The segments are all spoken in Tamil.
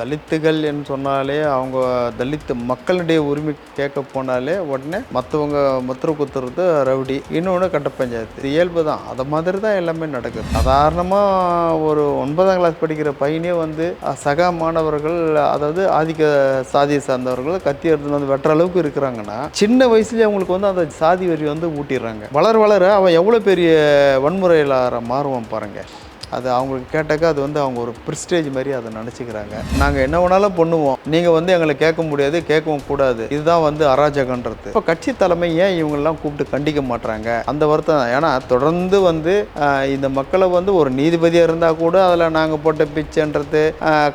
தலித்துகள் என்று சொன்னாலே அவங்க தலித்து மக்களுடைய உரிமை கேட்க போனாலே உடனே மற்றவங்க முத்திர குத்துறது ரவுடி. இன்னொன்று கட்ட பஞ்சாயத்து. இயல்பு தான். அதை மாதிரி தான் எல்லாமே நடக்குது. சாதாரணமாக ஒரு ஒன்பதாம் கிளாஸ் படிக்கிற பையனே வந்து சக மாணவர்கள் அதாவது ஆதிக்க சாதியை சார்ந்தவர்கள் கத்தி எடுத்துன்னு வந்து வெட்டுற அளவுக்கு இருக்கிறாங்கன்னா சின்ன வயசுலேயே அவங்களுக்கு வந்து அந்த சாதி வரி வந்து ஊட்டிடுறாங்க. வளர வளர அவன் எவ்வளோ பெரிய வன்முறையில் மாறுவான் பாருங்கள் அது அவங்களுக்கு கேட்டாக்கா அது வந்து அவங்க ஒரு ப்ரிஸ்டேஜ் மாதிரி அதை நினச்சிக்கிறாங்க. நாங்கள் என்ன வேணாலும் பண்ணுவோம். நீங்கள் வந்து எங்களை கேட்க முடியாது கேட்கவும் கூடாது. இதுதான் வந்து அராஜகன்றது. இப்போ கட்சி தலைமை ஏன் இவங்கெல்லாம் கூப்பிட்டு கண்டிக்க மாட்டுறாங்க அந்த வருத்தம் ஏன்னா தொடர்ந்து வந்து இந்த மக்களை வந்து ஒரு நீதிபதியாக இருந்தால் கூட அதில் நாங்கள் போட்ட பிச்சைன்றது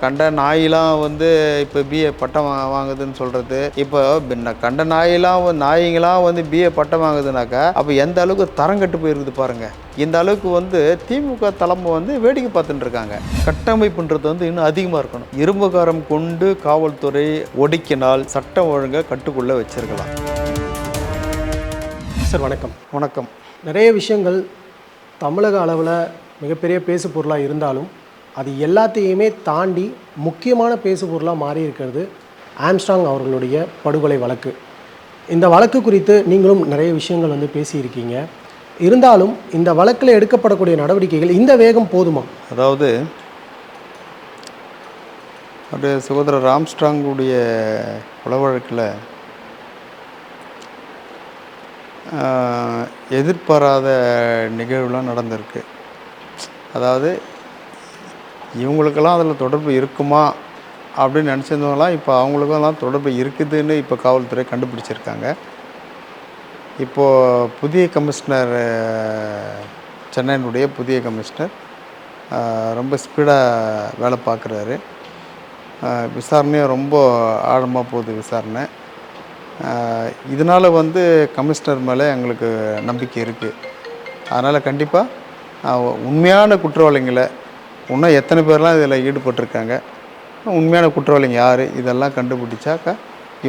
கண்ட நாயெலாம் வந்து இப்போ பிஏ பட்டம் வாங்குதுன்னு சொல்கிறது இப்போ பின்ன கண்ட நாயெல்லாம் வந்து- நாய்ங்களாம் வந்து பிஏ பட்டம் வாங்குதுனாக்கா அப்போ எந்த அளவுக்கு தரம் கட்டு போயிருக்குது பாருங்கள் இந்த அளவுக்கு வந்து திமுக தலைமை வந்து வேடிக்கை பார்த்துட்டு இருக்காங்க. கட்டமைப்புன்றது வந்து இன்னும் அதிகமாக இருக்கணும். இரும்புகாரம் கொண்டு காவல்துறை ஒடுக்கினால் சட்டம் ஒழுங்கை கட்டுக்குள்ளே வச்சிருக்கலாம். சார் வணக்கம். வணக்கம். நிறைய விஷயங்கள் தமிழக அளவில் மிகப்பெரிய பேசு பொருளாக இருந்தாலும் அது எல்லாத்தையுமே தாண்டி முக்கியமான பேசு பொருளாக மாறி இருக்கிறது ஆம்ஸ்ட்ராங் அவர்களுடைய படுகொலை வழக்கு. இந்த வழக்கு குறித்து நீங்களும் நிறைய விஷயங்கள் வந்து பேசியிருக்கீங்க. இருந்தாலும் இந்த வழக்கில் எடுக்கப்படக்கூடிய நடவடிக்கைகள் இந்த வேகம் போதுமா? அதாவது அப்படியே சகோதரர் ராம்ஸ்ட்ராங்குடைய கொலை வழக்கில் எதிர்பாராத நிகழ்வுலாம் நடந்திருக்கு. அதாவது இவங்களுக்கெல்லாம் அதில் தொடர்பு இருக்குமா அப்படின்னு நினச்சிருந்தவங்களாம் இப்போ அவங்களுக்கெல்லாம் தொடர்பு இருக்குதுன்னு இப்போ காவல்துறை கண்டுபிடிச்சிருக்காங்க. இப்போது புதிய கமிஷனர் சென்னையினுடைய புதிய கமிஷனர் ரொம்ப ஸ்பீடாக வேலை பார்க்குறாரு. விசாரணையும் ரொம்ப ஆழமாக போகுது விசாரணை. இதனால் வந்து கமிஷனர் மேலே எங்களுக்கு நம்பிக்கை இருக்குது அதனால் கண்டிப்பாக உண்மையான குற்றவாளிங்களை இன்னும் எத்தனை பேர்லாம் இதில் ஈடுபட்டிருக்காங்க உண்மையான குற்றவாளிங்க யார் இதெல்லாம் கண்டுபிடிச்சாக்கா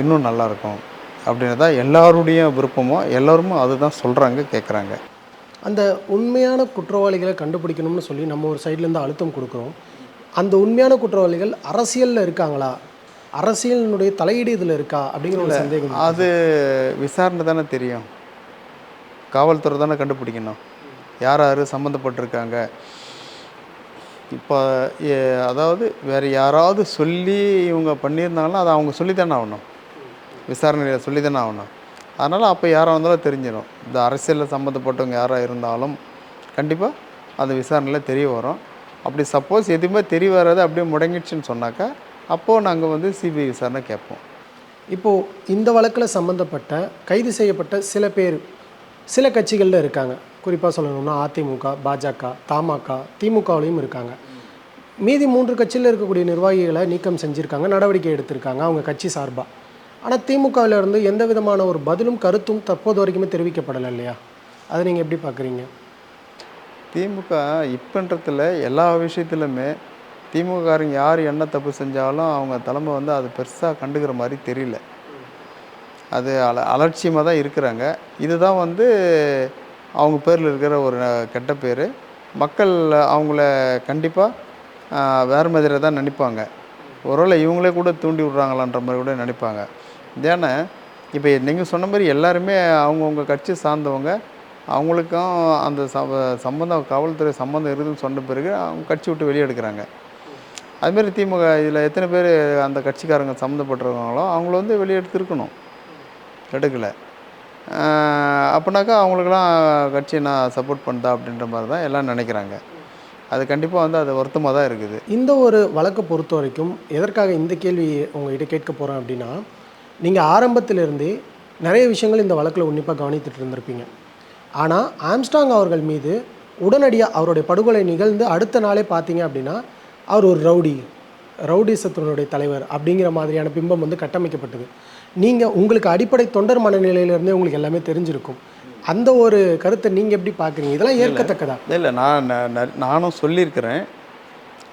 இன்னும் நல்லாயிருக்கும் அப்படின்னு தான் எல்லாருடைய விருப்பமும் எல்லோருமே அதுதான் சொல்கிறாங்க கேட்குறாங்க அந்த உண்மையான குற்றவாளிகளை கண்டுபிடிக்கணும்னு சொல்லி நம்ம ஒரு சைட்லேருந்து அழுத்தம் கொடுக்குறோம். அந்த உண்மையான குற்றவாளிகள் அரசியலில் இருக்காங்களா? அரசியலினுடைய தலையீடு இதில் இருக்கா? அப்படிங்கிற ஒரு சந்தேகம். அது விசாரணை தானே தெரியும். காவல்துறை தானே கண்டுபிடிக்கணும். யார் யார் சம்மந்தப்பட்டிருக்காங்க இப்போ அதாவது வேறு யாராவது சொல்லி இவங்க பண்ணியிருந்தாங்கன்னா அதை அவங்க சொல்லி தானே ஆகணும். விசாரணையில் சொல்லி தானே ஆகணும். அதனால் அப்போ யாராக இருந்தாலும் தெரிஞ்சிடும் இந்த அரசியலில் சம்மந்தப்பட்டவங்க யாராக இருந்தாலும் கண்டிப்பாக அது விசாரணையில் தெரிய வரும். அப்படி சப்போஸ் எதுவுமே தெரிய வராது அப்படியே முடங்கிடுச்சுன்னு சொன்னாக்கா அப்போது நாங்கள் வந்து சிபிஐ விசாரணை கேட்போம். இப்போது இந்த வழக்கில் சம்மந்தப்பட்ட கைது செய்யப்பட்ட சில பேர் சில கட்சிகளில் இருக்காங்க. குறிப்பாக சொல்லணும்னா அதிமுக பாஜக தமாக திமுகவிலையும் இருக்காங்க. மீதி மூன்று கட்சியில் இருக்கக்கூடிய நிர்வாகிகளை நீக்கம் செஞ்சுருக்காங்க நடவடிக்கை எடுத்திருக்காங்க அவங்க கட்சி சார்பாக ஆனால் திமுகவில் இருந்து எந்த விதமான ஒரு பதிலும் கருத்தும் தற்போது வரைக்குமே தெரிவிக்கப்படலை இல்லையா? அதை நீங்கள் எப்படி பார்க்குறீங்க? திமுக இப்பன்றத்தில் எல்லா விஷயத்துலையுமே திமுககாரங்க யார் என்ன தப்பு செஞ்சாலும் அவங்க தலைமை வந்து அது பெருசாக கண்டுக்கிற மாதிரி தெரியல. அது அல அலட்சியமாக தான் இருக்கிறாங்க. இதுதான் வந்து அவங்க பேரில் இருக்கிற ஒரு கெட்ட பேர். மக்கள் அவங்கள கண்டிப்பாக வேறு மாதிரி தான் நினைப்பாங்க. ஒருவேளை இவங்களே கூட தூண்டி விட்றாங்களான்ற மாதிரி கூட நினைப்பாங்க. ஏன்னா இப்போ நீங்கள் சொன்ன மாதிரி எல்லாருமே அவங்கவுங்க கட்சி சார்ந்தவங்க அவங்களுக்கும் அந்த ச- சம்பந்தம் காவல்துறை சம்பந்தம் இருக்குதுன்னு சொன்ன பிறகு அவங்க கட்சி விட்டு வெளியே எடுக்கிறாங்க. அதுமாரி திமுக இதில் எத்தனை பேர் அந்த கட்சிக்காரங்க சம்மந்தப்பட்டிருக்காங்களோ அவங்கள வந்து வெளியே எடுத்துருக்கணும். எடுக்கலை. அப்படின்னாக்கா அவங்களுக்கெல்லாம் கட்சி நான் சப்போர்ட் பண்ணுதா அப்படின்ற மாதிரி தான் எல்லாம் நினைக்கிறாங்க. அது கண்டிப்பாக வந்து அது வருத்தமாக தான் இருக்குது. இந்த ஒரு வழக்கை பொறுத்த வரைக்கும் எதற்காக இந்த கேள்வி உங்கள்கிட்ட கேட்க போகிறேன் அப்படின்னா நீங்கள் ஆரம்பத்திலிருந்தே நிறைய விஷயங்கள் இந்த வழக்கில் உன்னிப்பாக கவனித்துட்டு இருந்திருப்பீங்க. ஆனால் ஆம்ஸ்டாங் அவர்கள் மீது உடனடியாக அவருடைய படுகொலை நிகழ்ந்து அடுத்த நாளே பார்த்தீங்க அப்படின்னா அவர் ஒரு ரவுடி ரவுடிசத்தினுடைய தலைவர் அப்படிங்கிற மாதிரியான பிம்பம் வந்து கட்டமைக்கப்பட்டது. நீங்கள் உங்களுக்கு அடிப்படை தொண்டர் மனநிலையிலேருந்தே உங்களுக்கு எல்லாமே தெரிஞ்சிருக்கும். அந்த ஒரு கருத்தை நீங்கள் எப்படி பார்க்குறீங்க இதெல்லாம் ஏற்கத்தக்கதா? இல்லை நான் நானும் சொல்லியிருக்கிறேன்.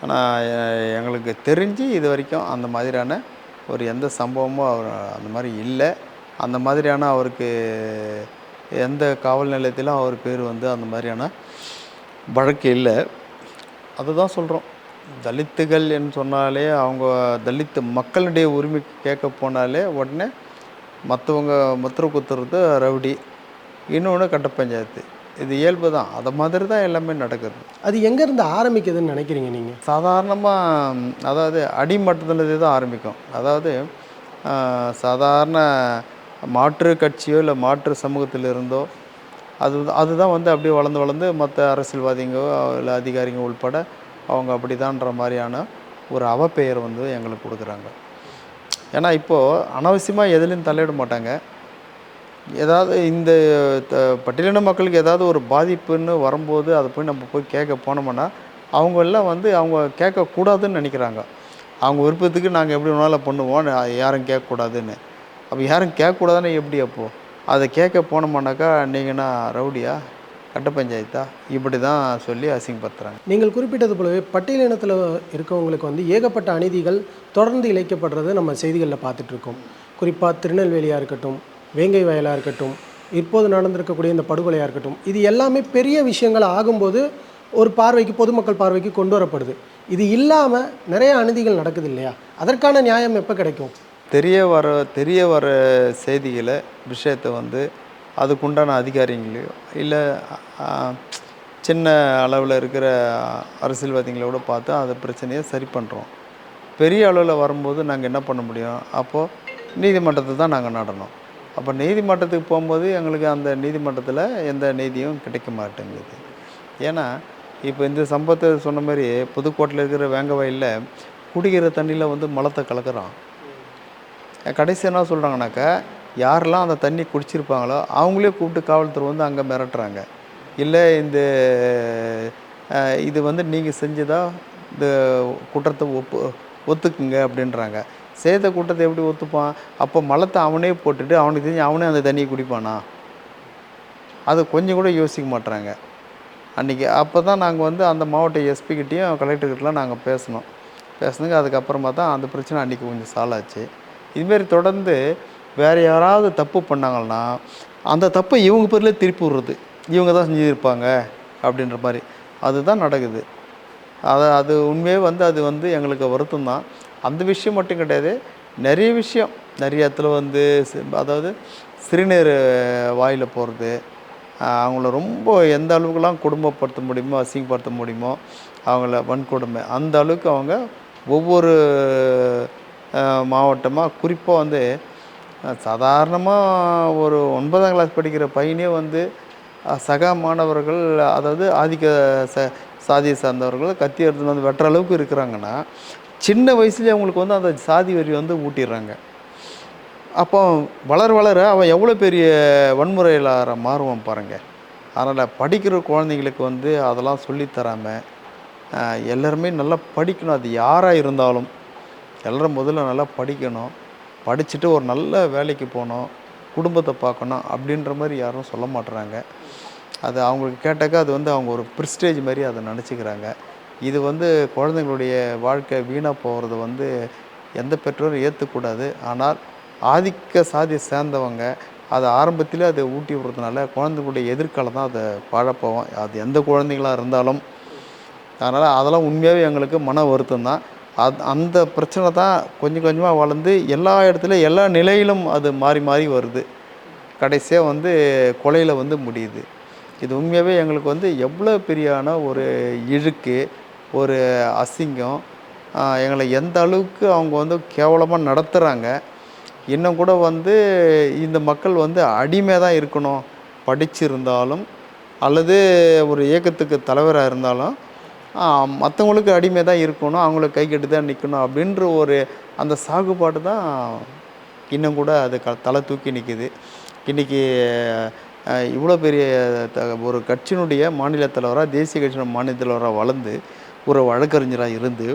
ஆனால் எங்களுக்கு தெரிஞ்சு இது வரைக்கும் அந்த மாதிரியான ஒரு எந்த சம்பவமும் அவர் அந்த மாதிரி இல்லை. அந்த மாதிரியான அவருக்கு எந்த காவல் நிலையத்திலும் அவர் பேர் வந்து அந்த மாதிரியான வழக்கு இல்லை. அதுதான் சொல்கிறோம் தலித்துகள் என்று சொன்னாலே அவங்க தலித்து மக்களுடைய உரிமை கேட்க போனாலே உடனே மற்றவங்க முத்திர குத்துறது ரவுடி இன்னொன்று கட்ட பஞ்சாயத்து. இது இயல்பு தான். அதை மாதிரி தான் எல்லாமே நடக்குது. அது எங்கேருந்து ஆரம்பிக்குதுன்னு நினைக்கிறீங்க நீங்கள் சாதாரணமாக அதாவது அடிமட்டத்துலேருந்து தான் ஆரம்பிக்கும். அதாவது சாதாரண மாற்று கட்சியோ இல்லை மாற்று சமூகத்தில் இருந்தோ அது அதுதான் வந்து அப்படியே வளர்ந்து வளர்ந்து மற்ற அரசியல்வாதிங்க இல்லை அதிகாரிங்க உள்பட அவங்க அப்படிதான்ற மாதிரியான ஒரு அவப்பெயர் வந்து எங்களுக்கு கொடுக்குறாங்க. ஏன்னா இப்போது அனாவசியமாக எதுலேயும் தலையிட மாட்டாங்க. ஏதாவது இந்த த- பட்டியலின மக்களுக்கு ஏதாவது ஒரு பாதிப்புன்னு வரும்போது அதை போய் நம்ம போய் கேட்க போனோம்னா அவங்க எல்லாம் வந்து அவங்க கேட்கக்கூடாதுன்னு நினைக்கிறாங்க. அவங்க விருப்பத்துக்கு நாங்கள் எப்படி வேணாலும் பண்ணுவோம் யாரும் கேட்கக்கூடாதுன்னு. அப்போ யாரும் கேட்கக்கூடாதுன்னு எப்படி அப்போது அதை கேட்க போனோம்னாக்கா நீங்கன்னா ரவுடியா? கட்ட பஞ்சாயத்தா? இப்படி தான் சொல்லி அசிங்கப்படுத்துகிறாங்க நீங்கள் குறிப்பிட்டது போலவே பட்டியலினத்தில் இருக்கவங்களுக்கு வந்து ஏகப்பட்ட அநீதிகள் தொடர்ந்து இழைக்கப்படுறது நம்ம செய்திகளில் பார்த்துட்ருக்கோம் குறிப்பாக திருநெல்வேலியாக இருக்கட்டும் வேங்கை வயலாக இருக்கட்டும் இப்போது நடந்திருக்கக்கூடிய இந்த படுகொலையாக இருக்கட்டும் இது எல்லாமே பெரிய விஷயங்கள் ஆகும்போது ஒரு பார்வைக்கு பொதுமக்கள் பார்வைக்கு கொண்டு வரப்படுது. இது இல்லாமல் நிறைய அநீதிகள் நடக்குது இல்லையா? அதற்கான நியாயம் எப்போ கிடைக்கும்? தெரிய வர தெரிய வர செய்திகளை விஷயத்தை வந்து அதுக்குண்டான அதிகாரிங்களையோ இல்லை சின்ன அளவில் இருக்கிற அரசியல்வாதிகளோட பார்த்து அந்த பிரச்சனையை சரி பண்ணுறோம் பெரிய அளவில் வரும்போது நாங்கள் என்ன பண்ண முடியும்? அப்போது நீதிமன்றத்தை தான் நாங்கள் நடனோம் அப்போ நீதிமன்றத்துக்கு போகும்போது எங்களுக்கு அந்த நீதிமன்றத்தில் எந்த நீதியும் கிடைக்க மாட்டேங்குது. ஏன்னா இப்போ இந்த சம்பவத்தை சொன்ன மாதிரி புதுக்கோட்டையில் இருக்கிற வேங்க வயலில் குடிக்கிற தண்ணியில் வந்து மலத்தை கலக்கிறான். கடைசி என்ன சொல்கிறாங்கனாக்கா யாரெல்லாம் அந்த தண்ணி குடிச்சிருப்பாங்களோ அவங்களே கூப்பிட்டு காவல்துறை வந்து அங்கே மிரட்டுறாங்க. இல்லை இந்த இது வந்து நீங்கள் செஞ்சதா இந்த குற்றத்தை ஒப்பு ஒத்துக்குங்க அப்படின்றாங்க. சேர்த்த கூட்டத்தை எப்படி ஒத்துப்பான்? அப்போ மலத்தை அவனே போட்டுட்டு அவனுக்கு தெரிஞ்சு அவனே அந்த தண்ணியை குடிப்பானா? அது கொஞ்சம் கூட யோசிக்க மாட்றாங்க. அன்றைக்கி அப்போ தான் நாங்கள் வந்து அந்த மாவட்ட எஸ்பிக்கிட்டேயும் கலெக்டர்கிட்டலாம் நாங்கள் பேசினோம் பேசுனதுக்கு அதுக்கப்புறமா தான் அந்த பிரச்சனை அன்றைக்கி கொஞ்சம் சாலாச்சு ஆச்சு. இதுமாரி தொடர்ந்து வேறு யாராவது தப்பு பண்ணாங்கன்னா அந்த தப்பை இவங்க பேரில் திருப்பி விடுறது. இவங்க தான் செஞ்சுருப்பாங்க அப்படின்ற மாதிரி. அதுதான் நடக்குது. அதை அது உண்மையே வந்து அது வந்து எங்களுக்கு வருத்தம் தான். அந்த விஷயம் மட்டும் கிடையாது. நிறைய விஷயம். நிறைய இடத்துல வந்து அதாவது சிறுநீர் வாயில் போகிறது அவங்கள ரொம்ப எந்த அளவுக்குலாம் குடும்பப்படுத்த முடியுமோ அசிங்கப்படுத்த முடியுமோ அவங்கள வன்கொடுமை அந்த அளவுக்கு அவங்க ஒவ்வொரு மாவட்டமாக குறிப்பாக வந்து சாதாரணமாக ஒரு ஒன்பதாம் கிளாஸ் படிக்கிற பையனே வந்து சக மாணவர்கள் அதாவது ஆதிக்க ச சாதியை சார்ந்தவர்கள் கத்தி எடுத்துன்னு வந்து வெட்டுற அளவுக்கு இருக்கிறாங்கன்னா சின்ன வயசுலேயே அவங்களுக்கு வந்து அந்த சாதி வரி வந்து ஊட்டிடுறாங்க. அப்போ வளர வளர அவன் எவ்வளோ பெரிய வன்முறையிலார மாறுவான் பாருங்கள் அதனால் படிக்கிற குழந்தைங்களுக்கு வந்து அதெல்லாம் சொல்லித்தராமல் எல்லாருமே நல்லா படிக்கணும். அது யாராக இருந்தாலும் எல்லோரும் முதல்ல நல்லா படிக்கணும். படிச்சுட்டு ஒரு நல்ல வேலைக்கு போகணும். குடும்பத்தை பார்க்கணும் அப்படின்ற மாதிரி யாரும் சொல்ல மாட்டுறாங்க அது அவங்களுக்கு கேட்டாக்கா அது வந்து அவங்க ஒரு ப்ரிஸ்டேஜ் மாதிரி அதை நினச்சிக்கிறாங்க. இது வந்து குழந்தைங்களுடைய வாழ்க்கை வீணாக போகிறது வந்து எந்த பெற்றோரும் ஏற்றுக்கூடாது ஆனால் ஆதிக்க சாதி சேர்ந்தவங்க அதை ஆரம்பத்திலே அதை ஊட்டி விடுறதுனால குழந்தைங்களுடைய எதிர்காலம் தான் அதை பாழப்போவோம் அது எந்த குழந்தைங்களாக இருந்தாலும். அதனால் அதெல்லாம் உண்மையாகவே எங்களுக்கு மன வருத்தம் தான். அது அந்த பிரச்சனை தான் கொஞ்சம் கொஞ்சமாக வளர்ந்து எல்லா இடத்துலையும் எல்லா நிலையிலும் அது மாறி மாறி வருது. கடைசியாக வந்து கொலையில் வந்து முடியுது. இது உண்மையாகவே எங்களுக்கு வந்து எவ்வளோ பெரியான ஒரு இழுக்கு. ஒரு அசிங்கம். எங்களை எந்த அளவுக்கு அவங்க வந்து கேவலமாக நடத்துகிறாங்க இன்னும் கூட வந்து இந்த மக்கள் வந்து அடிமை தான் இருக்கணும். படிச்சிருந்தாலும் அல்லது ஒரு இயக்கத்துக்கு தலைவராக இருந்தாலும் மற்றவங்களுக்கு அடிமை தான் இருக்கணும். அவங்களுக்கு கை கட்டி தான் நிற்கணும் அப்படின்ற ஒரு அந்த சாகுபாடு தான் இன்னும் கூட அது க தலை தூக்கி நிற்கிது இன்றைக்கி இவ்வளோ பெரிய த ஒரு கட்சியினுடைய மாநில தலைவராக தேசிய கட்சியினுடைய மாநில தலைவராக வளர்ந்து ஒரு வழக்கறிஞராக இருந்து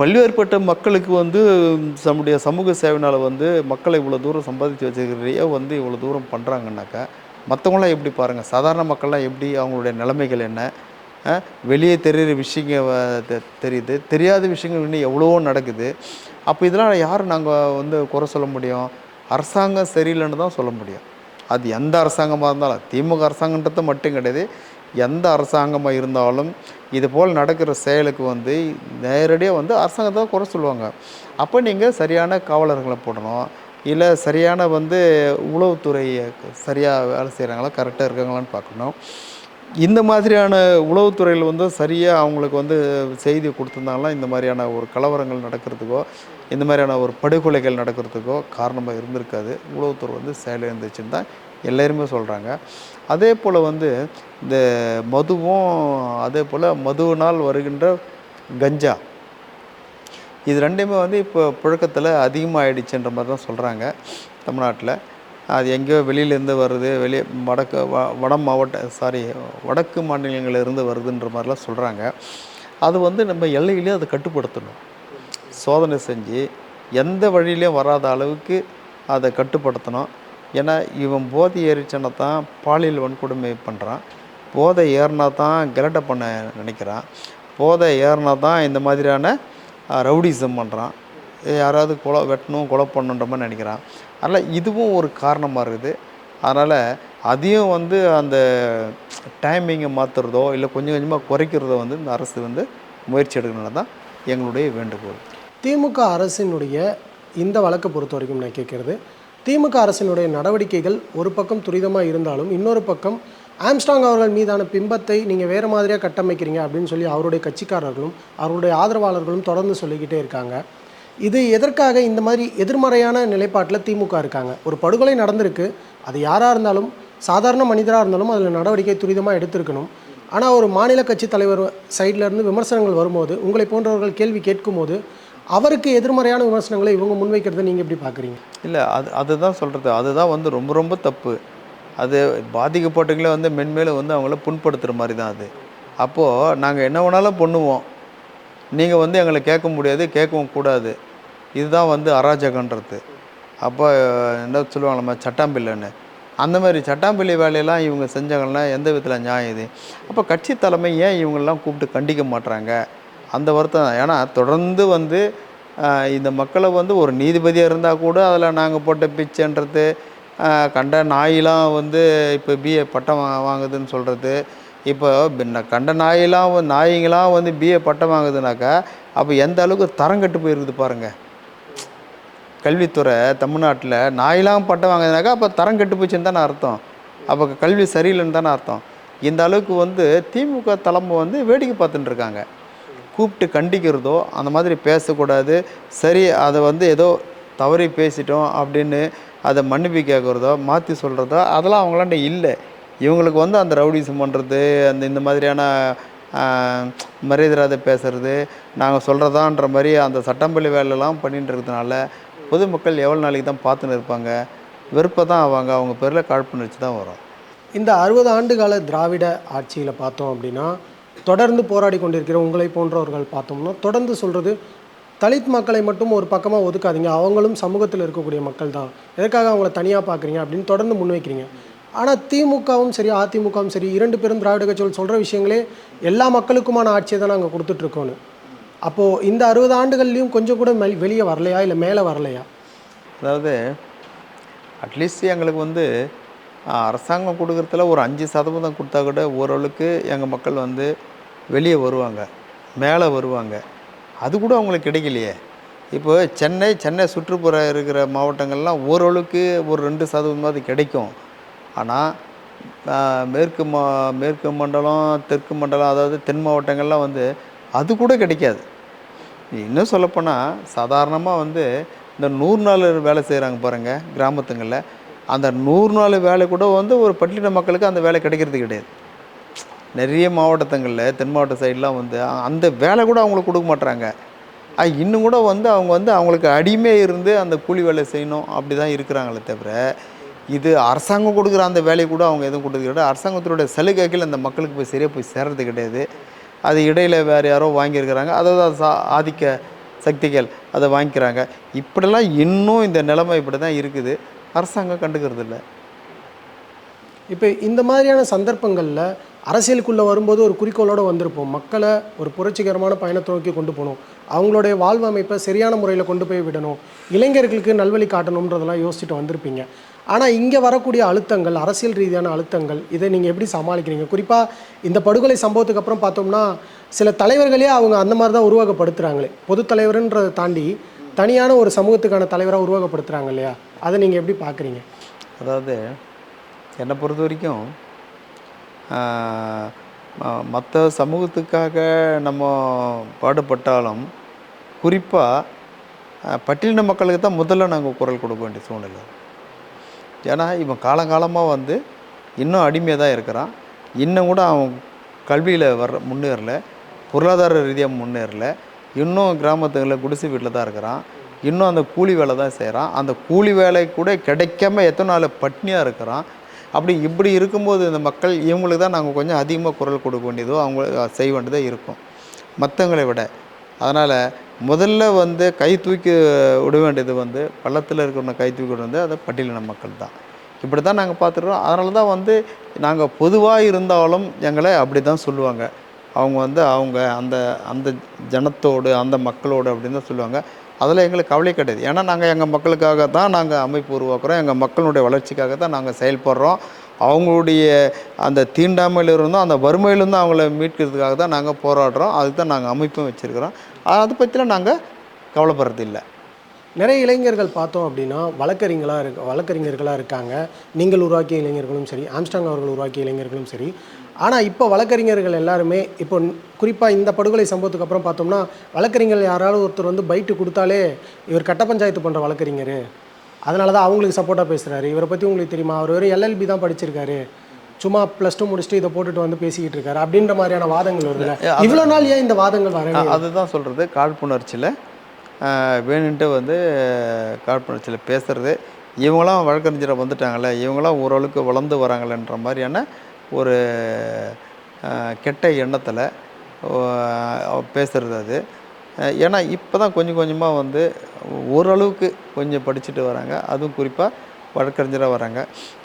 பல்வேறுபட்ட மக்களுக்கு வந்து நம்முடைய சமூக சேவைனால் வந்து மக்களை இவ்வளோ தூரம் சம்பாதிச்சு வச்சுக்கிறையே வந்து இவ்வளோ தூரம் பண்ணுறாங்கன்னாக்கா மற்றவங்களாம் எப்படி பாருங்கள் சாதாரண மக்கள்லாம் எப்படி அவங்களுடைய நிலைமைகள் என்ன? வெளியே தெரிகிற விஷயங்க தெரியுது. தெரியாத விஷயங்கள் இன்னும் எவ்வளவோ நடக்குது. அப்போ இதெல்லாம் யார் நாங்கள் வந்து குறை சொல்ல முடியும்? அரசாங்கம் சரியில்லைன்னு தான் சொல்ல முடியும். அது எந்த அரசாங்கமாக இருந்தாலும் திமுக அரசாங்கன்றது மட்டும் கிடையாது. எந்த அரசாங்கமாக இருந்தாலும் இது போல் நடக்கிற செயலுக்கு வந்து நேரடியாக வந்து அரசாங்கத்தை குறை சொல்லுவாங்க. அப்போ நீங்கள் சரியான காவலர்களை போடணும். இல்லை சரியான வந்து உளவுத்துறை சரியாக வேலை செய்கிறாங்களா கரெக்டாக இருக்காங்களான்னு பார்க்கணும். இந்த மாதிரியான உளவுத்துறையில் வந்து சரியாக அவங்களுக்கு வந்து செய்தி கொடுத்துருந்தாங்கன்னா இந்த மாதிரியான ஒரு கலவரங்கள் நடக்கிறதுக்கோ இந்த மாதிரியான ஒரு படுகொலைகள் நடக்கிறதுக்கோ காரணமாக இருந்திருக்காது. உளவுத்துறை வந்து செயலிழந்துச்சுன்னு தான் எல்லோருமே சொல்கிறாங்க அதே போல் வந்து இந்த மதுவும் அதே போல் மதுவினால் வருகின்ற கஞ்சா. இது ரெண்டுமே வந்து இப்போ புழக்கத்தில் அதிகமாகிடுச்சுன்ற மாதிரி தான் சொல்கிறாங்க தமிழ்நாட்டில். அது எங்கேயோ வெளியிலேருந்து வருது வெளியே வடக்கு வ வட மாவட்ட சாரி வடக்கு மாநிலங்களிலிருந்து வருதுன்ற மாதிரிலாம் சொல்கிறாங்க அது வந்து நம்ம எல்லையிலே அதை கட்டுப்படுத்தணும். சோதனை செஞ்சு எந்த வழியிலையும் வராத அளவுக்கு அதை கட்டுப்படுத்தணும். ஏன்னா இவன் போதை ஏறிச்சனை தான் பாலியல் வன்கொடுமை பண்ணுறான் போதை ஏறினா தான் கலட்டை பண்ண நினைக்கிறான். போதை ஏறினா தான் இந்த மாதிரியான ரவுடிசம் பண்ணுறான் யாராவது கொலை வெட்டணும் கொலை பண்ணுன்ற மாதிரி நினைக்கிறான். அதனால் இதுவும் ஒரு காரணமாக இருக்குது. அதனால் அதையும் வந்து அந்த டைமிங்கை மாற்றுறதோ இல்லை கொஞ்சம் கொஞ்சமாக குறைக்கிறதோ வந்து இந்த அரசு வந்து முயற்சி எடுக்கணும்னு தான் எங்களுடைய வேண்டுகோள். திமுக அரசினுடைய இந்த வழக்கை பொறுத்த வரைக்கும் நான் கேட்குறது திமுக அரசினுடைய நடவடிக்கைகள் ஒரு பக்கம் துரிதமாக இருந்தாலும் இன்னொரு பக்கம் ஆம்ஸ்டாங் அவர்கள் மீதான பிம்பத்தை நீங்கள் வேறு மாதிரியாக கட்டமைக்கிறீங்க அப்படின்னு சொல்லி அவருடைய கட்சிக்காரர்களும் அவருடைய ஆதரவாளர்களும் தொடர்ந்து சொல்லிக்கிட்டே இருக்காங்க. இது எதற்காக இந்த மாதிரி எதிர்மறையான நிலைப்பாட்டில் திமுக இருக்காங்க? ஒரு படுகொலை நடந்திருக்கு. அது யாராக இருந்தாலும் சாதாரண மனிதராக இருந்தாலும் அதில் நடவடிக்கை துரிதமாக எடுத்திருக்கணும். ஆனால் ஒரு மாநில கட்சி தலைவர் சைட்லேருந்து விமர்சனங்கள் வரும்போது உங்களை போன்றவர்கள் கேள்வி கேட்கும்போது அவருக்கு எதிர்மறையான விமர்சனங்களை இவங்க முன்வைக்கிறத நீங்கள் எப்படி பார்க்குறீங்க இல்லை அது அதுதான் சொல்கிறது அதுதான் வந்து ரொம்ப ரொம்ப தப்பு. அது பாதிக்கப்பட்டவங்களே வந்து மென்மேலும் வந்து அவங்கள புண்படுத்துகிற மாதிரி தான் அது. அப்போது நாங்கள் என்ன வேணாலும் பண்ணுவோம். நீங்கள் வந்து எங்களை கேட்க முடியாது கேட்கவும் கூடாது. இதுதான் வந்து அராஜகன்றது அப்போ என்ன சொல்லுவாங்க நம்ம சட்டாம்பில்லைன்னு அந்த மாதிரி சட்டாம்பிள்ளை வேலையெல்லாம் இவங்க செஞ்சாங்கன்னா எந்த விதத்தில் நியாயம் இது? அப்போ கட்சி தலைமை ஏன் இவங்கெல்லாம் கூப்பிட்டு கண்டிக்க மாட்றாங்க? அந்த வருத்தம் தான். ஏன்னா தொடர்ந்து வந்து இந்த மக்களை வந்து ஒரு நீதிபதியாக இருந்தால் கூட அதில் நாங்கள் போட்ட பிச்சைன்றது கண்ட நாயெலாம் வந்து இப்போ பிஏ பட்டம் வாங்குதுன்னு சொல்கிறது இப்போ கண்ட நாயெலாம் வந்து நாய்ங்களாம் வந்து பிஏ பட்டம் வாங்குதுனாக்கா அப்போ எந்த அளவுக்கு தரம் கெட்டு போயிருக்குது பாருங்கள் கல்வித்துறை தமிழ்நாட்டில் நாயெலாம் பட்டம் வாங்குதுனாக்கா அப்போ தரம் கெட்டு போச்சுன்னு தானே அர்த்தம். அப்போ கல்வி சரியில்லைன்னு தானே அர்த்தம். இந்த அளவுக்கு வந்து திமுக தலைமை வந்து வேடிக்கை பார்த்துட்டுருக்காங்க கூப்பிட்டு கண்டிக்கிறதோ அந்த மாதிரி பேசக்கூடாது. சரி அதை வந்து ஏதோ தவறி பேசிட்டோம் அப்படின்னு அதை மன்னிப்பு கேட்குறதோ மாற்றி சொல்கிறதோ அதெல்லாம் அவங்களாண்ட இல்லை. இவங்களுக்கு வந்து அந்த ரவுடிசம் பண்ணுறது அந்த இந்த மாதிரியான மரியாதை பேசுறது நாங்கள் சொல்கிறதான்ற மாதிரி அந்த சட்டம்பள்ளி வேலையெல்லாம் பண்ணிட்டு இருக்கிறதுனால பொதுமக்கள் எவ்வளோ நாளைக்கு தான் பார்த்துன்னு இருப்பாங்க? வெறுப்பை தான் அவங்க அவங்க பேரில் காழ்ப்புணர்ச்சி தான் வரும். இந்த அறுபது ஆண்டு கால திராவிட ஆட்சியில் பார்த்தோம் அப்படின்னா தொடர்ந்து போராடி கொண்டிருக்கிற உங்களை போன்றவர்கள் பார்த்தோம்னா தொடர்ந்து சொல்கிறது தலித் மக்களை மட்டும் ஒரு பக்கமாக ஒதுக்காதீங்க. அவங்களும் சமூகத்தில் இருக்கக்கூடிய மக்கள் தான். எதுக்காக அவங்கள தனியாக பார்க்குறீங்க அப்படின்னு தொடர்ந்து முன்வைக்கிறீங்க. ஆனால் திமுகவும் சரி அதிமுகவும் சரி இரண்டு பேரும் திராவிட கட்சிகள் சொல்கிற விஷயங்களே எல்லா மக்களுக்குமான ஆட்சியை தான் நாங்கள் கொடுத்துட்ருக்கோன்னு அப்போது இந்த அறுபது ஆண்டுகள்லேயும் கொஞ்சம் கூட மெல் வெளியே வரலையா? இல்லை மேலே வரலையா? அதாவது அட்லீஸ்ட் எங்களுக்கு வந்து அரசாங்கம் கொடுக்குறதுல ஒரு அஞ்சு சதவீதம் கொடுத்தா கூட ஓரளவுக்கு எங்கள் மக்கள் வந்து வெளியே வருவாங்க மேலே வருவாங்க. அது கூட அவங்களுக்கு கிடைக்கலையே. இப்போ சென்னை சென்னை சுற்றுப்புற இருக்கிற மாவட்டங்கள்லாம் ஓரளவுக்கு ஒரு ரெண்டு சதவீதமாவது கிடைக்கும். ஆனால் மேற்கு மா மேற்கு மண்டலம் தெற்கு மண்டலம் அதாவது தென் மாவட்டங்கள்லாம் வந்து அது கூட கிடைக்காது. இன்னும் சொல்லப்போனால் சாதாரணமாக வந்து இந்த நூறு நாள் வேலை செய்கிறாங்க பாருங்கள் கிராமத்துங்களில். அந்த நூறு நாள் வேலை கூட வந்து ஒரு பட்டியலின மக்களுக்கு அந்த வேலை கிடைக்கிறது கிடையாது. நிறைய மாவட்டத்தங்களில் தென் மாவட்ட சைட்லாம் வந்து அந்த வேலை கூட அவங்களுக்கு கொடுக்க மாட்டுறாங்க அது இன்னும் கூட வந்து அவங்க வந்து அவங்களுக்கு அடிமை இருந்து அந்த கூலி வேலை செய்யணும் அப்படி தான் இருக்கிறாங்களே தவிர இது அரசாங்கம் கொடுக்குற அந்த வேலையை கூட அவங்க எதுவும் கொடுக்குறது கிடையாது. அரசாங்கத்தினுடைய சலுகைகள் அந்த மக்களுக்கு போய் சரியாக போய் சேர்றது கிடையாது. அது இடையில் வேறு யாரோ வாங்கியிருக்கிறாங்க. அதாவது சா- ஆதிக்க சக்திகள் அதை வாங்கிக்கிறாங்க. இப்படிலாம் இன்னும் இந்த நிலைமை இப்படி தான் இருக்குது. அரசாங்கம் கண்டுக்கிறது இல்லை இப்போ இந்த மாதிரியான சந்தர்ப்பங்களில் அரசியலுக்குள்ளே வரும்போது ஒரு குறிக்கோளோடு வந்திருப்போம். மக்களை ஒரு புரட்சிகரமான பயணத்தை நோக்கி கொண்டு போகணும். அவங்களுடைய வாழ்வு அமைப்பை சரியான முறையில் கொண்டு போய் விடணும். இளைஞர்களுக்கு நல்வழி காட்டணுன்றதெல்லாம் யோசிச்சுட்டு வந்திருப்பீங்க. ஆனால் இங்கே வரக்கூடிய அழுத்தங்கள் அரசியல் ரீதியான அழுத்தங்கள் இதை நீங்கள் எப்படி சமாளிக்கிறீங்க? குறிப்பாக இந்த படுகொலை சம்பவத்துக்கு அப்புறம் பார்த்தோம்னா சில தலைவர்களே அவங்க அந்த மாதிரி தான் உருவாக்கப்படுத்துகிறாங்களே பொது தலைவர்ன்றதை தாண்டி தனியான ஒரு சமூகத்துக்கான தலைவராக உருவாக்கப்படுத்துகிறாங்க இல்லையா? அதை நீங்கள் எப்படி பார்க்குறீங்க அதாவது என்னை பொறுத்த வரைக்கும் மற்ற சமூகத்துக்காக நம்ம பாடுபட்டாலும் குறிப்பாக பட்டியலின மக்களுக்கு தான் முதல்ல நாங்கள் குரல் கொடுக்க வேண்டிய சூழ்நிலை. ஏன்னா இவன் காலங்காலமாக வந்து இன்னும் அடிமையாக தான் இருக்கிறான். இன்னும் கூட அவன் கல்வியில் வர்ற முன்னேறல பொருளாதார ரீதியாக முன்னேறல இன்னும் கிராமத்துங்களில் குடிசை வீட்டில் தான் இருக்கிறான். இன்னும் அந்த கூலி வேலை தான் செய்கிறான் அந்த கூலி வேலை கூட கிடைக்காம எத்தனை நாள் பட்னியாக இருக்கிறான். அப்படி இப்படி இருக்கும்போது இந்த மக்கள் இவங்களுக்கு தான் நாங்கள் கொஞ்சம் அதிகமாக குரல் கொடுக்க வேண்டியதோ அவங்க செய்ய வேண்டியதோ இருக்கும். மற்றவங்களை விட. அதனால் முதல்ல வந்து கை தூக்கி விட வேண்டியது வந்து பள்ளத்தில் இருக்கிறவங்க கை தூக்கி விட வந்து அது பட்டியலின மக்கள் தான். இப்படி தான் நாங்கள் பார்த்துருக்கோம். அதனால தான் வந்து நாங்கள் பொதுவாக இருந்தாலும் எங்களை அப்படி தான் சொல்லுவாங்க. அவங்க வந்து அவங்க அந்த அந்த ஜனத்தோடு அந்த மக்களோடு அப்படின்னு தான் சொல்லுவாங்க. அதில் எங்களுக்கு கவலை கிடையாது. ஏன்னா நாங்கள் எங்கள் மக்களுக்காக தான் நாங்கள் அமைப்பு உருவாக்குறோம். எங்கள் மக்களுடைய வளர்ச்சிக்காக தான் நாங்கள் செயல்படுறோம். அவங்களுடைய அந்த தீண்டாமையிலிருந்தும் அந்த வறுமையிலிருந்தும் அவங்கள மீட்கிறதுக்காக தான் நாங்கள் போராடுறோம். அதுக்கு தான் நாங்கள் அமைப்பும் வச்சுருக்கிறோம். அதை பற்றிலாம் நாங்கள் கவலைப்படுறது இல்லை நிறைய இளைஞர்கள் பார்த்தோம் அப்படின்னா வழக்கறிஞர்களாக இருக்க வழக்கறிஞர்களாக இருக்காங்க. நீங்கள் உருவாக்கிய இளைஞர்களும் சரி ஆம்ஸ்டாங் அவர்கள் உருவாக்கிய இளைஞர்களும் சரி. ஆனால் இப்போ வழக்கறிஞர்கள் எல்லாருமே இப்போ குறிப்பாக இந்த படுகொலை சம்பவத்துக்கு அப்புறம் பார்த்தோம்னா வழக்கறிஞர் யாராவது ஒருத்தர் வந்து பைட்டு கொடுத்தாலே இவர் கட்ட பஞ்சாயத்து பண்ணுற வழக்கறிஞர். அதனால தான் அவங்களுக்கு சப்போர்ட்டாக பேசுகிறாரு இவரை பற்றி உங்களுக்கு தெரியுமா? அவர் வெறும் எல்எல்பி தான் படிச்சிருக்காரு. சும்மா ப்ளஸ் டூ முடிச்சுட்டு இதை போட்டுட்டு வந்து பேசிக்கிட்டு இருக்காரு. அப்படின்ற மாதிரியான வாதங்கள் வருதுல்ல. இவ்வளோ நாள் ஏன் இந்த வாதங்கள் வரவே அ- அதுதான் சொல்கிறது காழ்ப்புணர்ச்சியில் வேணுன்ட்டு வந்து காழ்ப்புணர்ச்சியில் பேசுகிறது இவங்களாம் வழக்கறிஞரை வந்துட்டாங்களே இவங்களாம் ஓரளவுக்கு வளர்ந்து வராங்களேன்ற மாதிரியான ஒரு கெட்ட எண்ணத்தில் பேசுகிறது அது. ஏன்னா இப்போ தான் கொஞ்சம் கொஞ்சமாக வந்து ஓரளவுக்கு கொஞ்சம் படிச்சுட்டு வராங்க. அதுவும் குறிப்பாக வழக்கறிஞராக வராங்க.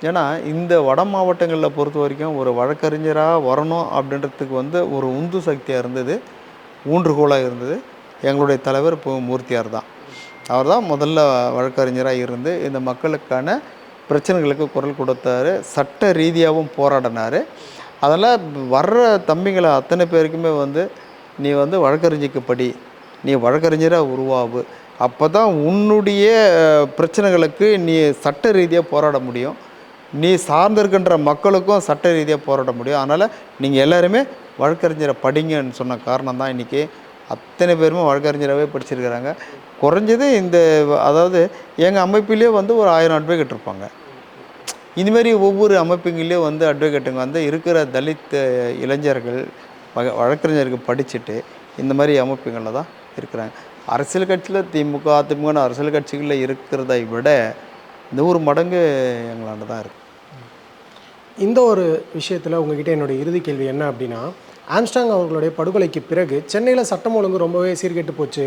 ஏன்னா இந்த வட மாவட்டங்களில் பொறுத்த வரைக்கும் ஒரு வழக்கறிஞராக வரணும் அப்படின்றதுக்கு வந்து ஒரு உந்து சக்தியாக இருந்தது ஊன்றுகோலாக இருந்தது. எங்களுடைய தலைவர் இப்போ மூர்த்தியார் தான். அவர் தான் முதல்ல வழக்கறிஞராக இருந்து இந்த மக்களுக்கான பிரச்சனைகளுக்கு குரல் கொடுத்தாரு. சட்ட ரீதியாகவும் போராடினார். அதெல்லாம் வர்ற தம்பிங்களை அத்தனை பேருக்குமே வந்து நீ வந்து வழக்கறிஞருக்கு படி. நீ வழக்கறிஞராக உருவாகு அப்போ தான் உன்னுடைய பிரச்சனைகளுக்கு நீ சட்ட ரீதியாக போராட முடியும். நீ சார்ந்திருக்கின்ற மக்களுக்கும் சட்ட ரீதியாக போராட முடியும். அதனால் நீங்கள் எல்லாருமே வழக்கறிஞரை படிங்கன்னு சொன்ன காரணம் தான் இன்றைக்கி அத்தனை பேருமே வழக்கறிஞராகவே படிச்சிருக்கிறாங்க. குறைஞ்சது இந்த அதாவது எங்கள் அமைப்பிலே வந்து ஒரு ஆயிரம் அட்வொகேட் இருப்பாங்க. இதுமாரி ஒவ்வொரு அமைப்புங்களையும் வந்து அட்வொகேட்டுங்க வந்து இருக்கிற தலித் இளைஞர்கள் வழக்கறிஞர்கள் வழக்கறிஞருக்கு படிச்சுட்டு இந்த மாதிரி அமைப்புகளில் தான் இருக்கிறாங்க. அரசியல் கட்சியில் திமுக அதிமுக அரசியல் கட்சிகளில் இருக்கிறதை விட நூறு மடங்கு எங்களாண்ட தான் இருக்குது இந்த ஒரு விஷயத்தில் உங்ககிட்ட என்னுடைய இறுதி கேள்வி என்ன அப்படின்னா ஆம்ஸ்டாங் அவர்களுடைய படுகொலைக்கு பிறகு சென்னையில் சட்டம் ஒழுங்கு ரொம்பவே சீர்கெட்டு போச்சு.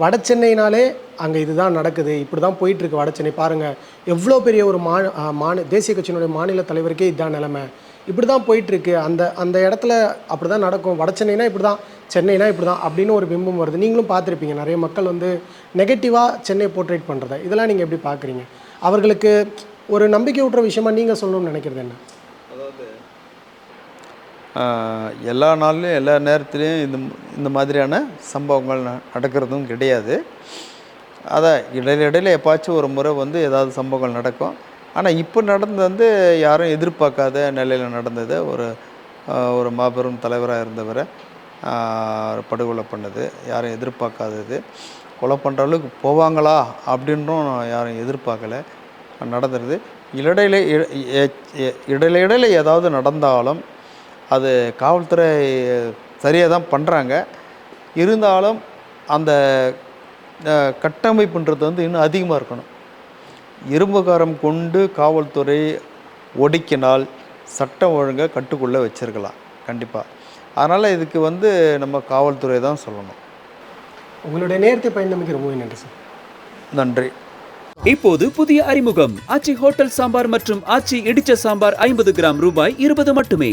வட சென்னைனாலே அங்கே இதுதான் நடக்குது. இப்படி தான் போயிட்டுருக்கு வட சென்னை. பாருங்கள் எவ்வளோ பெரிய ஒரு மா மாநில தேசிய கட்சியினுடைய மாநில தலைவருக்கே இதுதான் நிலமை. இப்படி தான் போயிட்டுருக்கு. அந்த அந்த இடத்துல அப்படி தான் நடக்கும். வட சென்னைனா இப்படி தான் சென்னைனா இப்படி தான் அப்படின்னு ஒரு பிம்பம் வருது. நீங்களும் பார்த்துருப்பீங்க. நிறைய மக்கள் வந்து நெகட்டிவாக சென்னை போர்ட்ரேட் பண்ணுறத இதெல்லாம் நீங்கள் எப்படி பார்க்குறீங்க? அவர்களுக்கு ஒரு நம்பிக்கை ஊட்டுற விஷயமா நீங்கள் சொல்லணும்னு நினைக்கிறது என்ன? எல்லா நாள்லையும் எல்லா நேரத்துலையும் இந்த இந்த மாதிரியான சம்பவங்கள் ந- நடக்கிறதும் கிடையாது. அதான் இடையில இடையில எப்பாச்சும் ஒரு முறை வந்து ஏதாவது சம்பவங்கள் நடக்கும். ஆனால் இப்போ நடந்தது வந்து யாரும் எதிர்பார்க்காத நிலையில் நடந்தது. ஒரு ஒரு மாபெரும் தலைவராக இருந்தவரை படுகொலை பண்ணது. யாரும் எதிர்பார்க்காதது. கொலை பண்ணுற அளவுக்கு போவாங்களா? அப்படின்றும் யாரும் எதிர்பார்க்கல. நடந்துருது இடையில இ- எ- இடையில இடையில ஏதாவது நடந்தாலும் அது காவல்துறை சரியாக தான் பண்ணுறாங்க இருந்தாலும் அந்த கட்டமைப்புன்றது வந்து இன்னும் அதிகமாக இருக்கணும். இரும்புகாரம் கொண்டு காவல்துறை ஒடுக்கினால் சட்டம் ஒழுங்கை கட்டுக்குள்ளே வச்சிருக்கலாம் கண்டிப்பாக அதனால் இதுக்கு வந்து நம்ம காவல்துறை தான் சொல்லணும். உங்களுடைய நேரத்தை பயந்தமைக்கு ரொம்ப நன்றி சார். நன்றி. இப்போது புதிய அறிமுகம். ஆச்சி ஹோட்டல் சாம்பார் மற்றும் ஆச்சி இடிச்ச சாம்பார் ஐம்பது கிராம் ரூபாய் இருபது மட்டுமே.